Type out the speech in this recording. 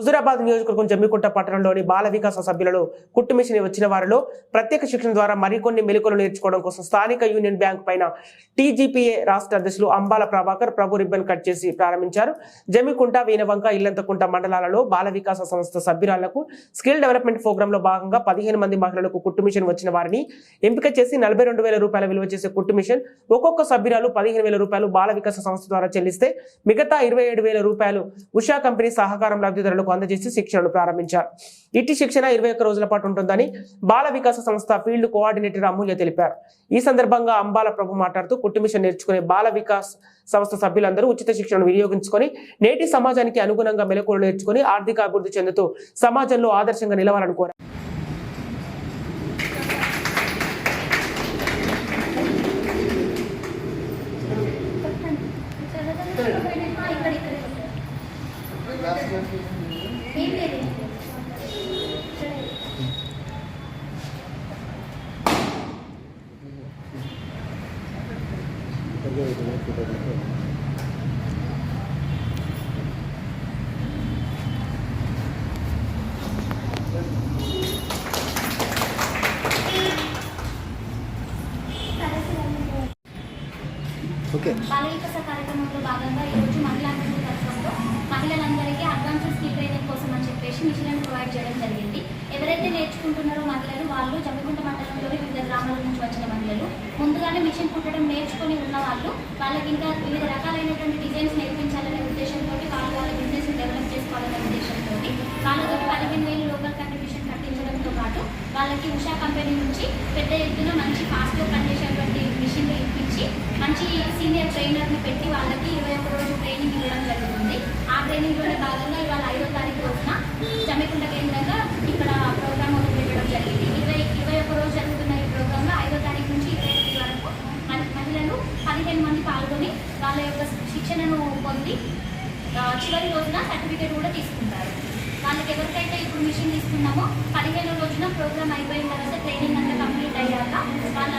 హుజూరాబాద్ నియోజకవర్గం జమ్మికుంట పట్టణంలోని బాల వికాస సభ్యులలో కుట్టు మిషన్ వచ్చిన వారిలో ప్రత్యేక శిక్షణ ద్వారా మరికొన్ని మెలకులు నేర్చుకోవడం కోసం స్థానిక యూనియన్ బ్యాంక్ పైన టీజీపీఏ రాష్ట్ర అధ్యక్షులు అంబాల ప్రభాకర్ ప్రభు రిబ్బన్ కట్ చేసి ప్రారంభించారు. జమ్మికుంట వీనవంక ఇల్లంతకుంట మండలాలలో బాల వికాస సంస్థ సభ్యురాలకు స్కిల్ డెవలప్మెంట్ ప్రోగ్రామ్లో భాగంగా పదిహేను మంది మహిళలకు కుట్టు మిషన్ వచ్చిన వారిని ఎంపిక చేసి నలభై రెండు వేల రూపాయల విలువ చేసే కుట్టు మిషన్ ఒక్కొక్క సభ్యురాలు పదిహేను వేల రూపాయలు బాల వికాస సంస్థ ద్వారా చెల్లిస్తే మిగతా ఇరవై ఏడు వేల రూపాయలు ఉషా కంపెనీ సహకారం లబ్ధిదారులకు అందజేసి శిక్షణను ప్రారంభించారు. ఇట్టి శిక్షణ ఇరవై ఒక్క రోజుల పాటు ఉంటుందని బాల వికాస సంస్థ ఫీల్డ్ కోఆర్డినేటర్ అమూల్య తెలిపారు. ఈ సందర్భంగా అంబాల ప్రభు మాట్లాడుతూ కుట్టుమిషన్ నేర్చుకునే బాల వికాస్ సంస్థ సభ్యులందరూ ఉచిత శిక్షణను వినియోగించుకొని నేటి సమాజానికి అనుగుణంగా మెలకువలు నేర్చుకుని ఆర్థిక అభివృద్ధి చెందుతూ సమాజంలో ఆదర్శంగా నిలవాలని కోరారు. ఇక్కడ ఓకే బాల వికాస కార్యక్రమంలో భాగంగా ఈరోజు మహిళాందరి ఎవరైతే నేర్చుకుంటున్నారో మహిళలు వాళ్ళు జమ్మికుంట మండలంలోని వివిధ గ్రామాల నుంచి వచ్చిన మహిళలు ముందుగానే మిషన్ కుట్టడం నేర్చుకొని ఉన్న వాళ్ళు వాళ్ళకి ఇంకా వివిధ రకాలైనటువంటి డిజైన్స్ నేర్పించాలనే ఉద్దేశంతో వాళ్ళు వాళ్ళ బిజినెస్ డెవలప్ చేసుకోవాలనే ఉద్దేశంతో వాళ్ళతో పదిహేను వేలు లోకల్ కంట్రిబ్యూషన్ కట్టించడంతో పాటు వాళ్ళకి ఉషా కంపెనీ నుంచి పెద్ద ఎత్తున మంచి ఫాస్ట్గా పనిచేసేటువంటి మిషన్లు ఇప్పించి మంచి సీనియర్ ట్రైనర్ని పెట్టి వాళ్ళకి ఇరవై ఒక్క రోజు ట్రైనింగ్ ఇవ్వడం జరుగుతుంది. ఆ ట్రైనింగ్లోనే భాగంగా ఇవాళ ఐదు తారీఖు రోజున జమ్మికుంట కేంద్రంగా ఇక్కడ ప్రోగ్రామ్ ఒకటి పెట్టడం జరిగింది ఇరవై ఇరవై ఒక్క రోజు జరుగుతున్న ఈ ప్రోగ్రాంలో ఐదో తారీఖు నుంచి ఇరవై ఎనిమిది వరకు మన మహిళలు పదిహేను మంది పాల్గొని వాళ్ళ యొక్క శిక్షణను పొంది చివరి రోజున సర్టిఫికేట్ కూడా తీసుకుంటారు. వాళ్ళకి ఎవరికైతే ఇప్పుడు మిషన్ తీసుకున్నామో పదిహేను రోజున ప్రోగ్రామ్ అయిపోయిన తర్వాత ట్రైనింగ్ అంతా కంప్లీట్ అయ్యాక వాళ్ళ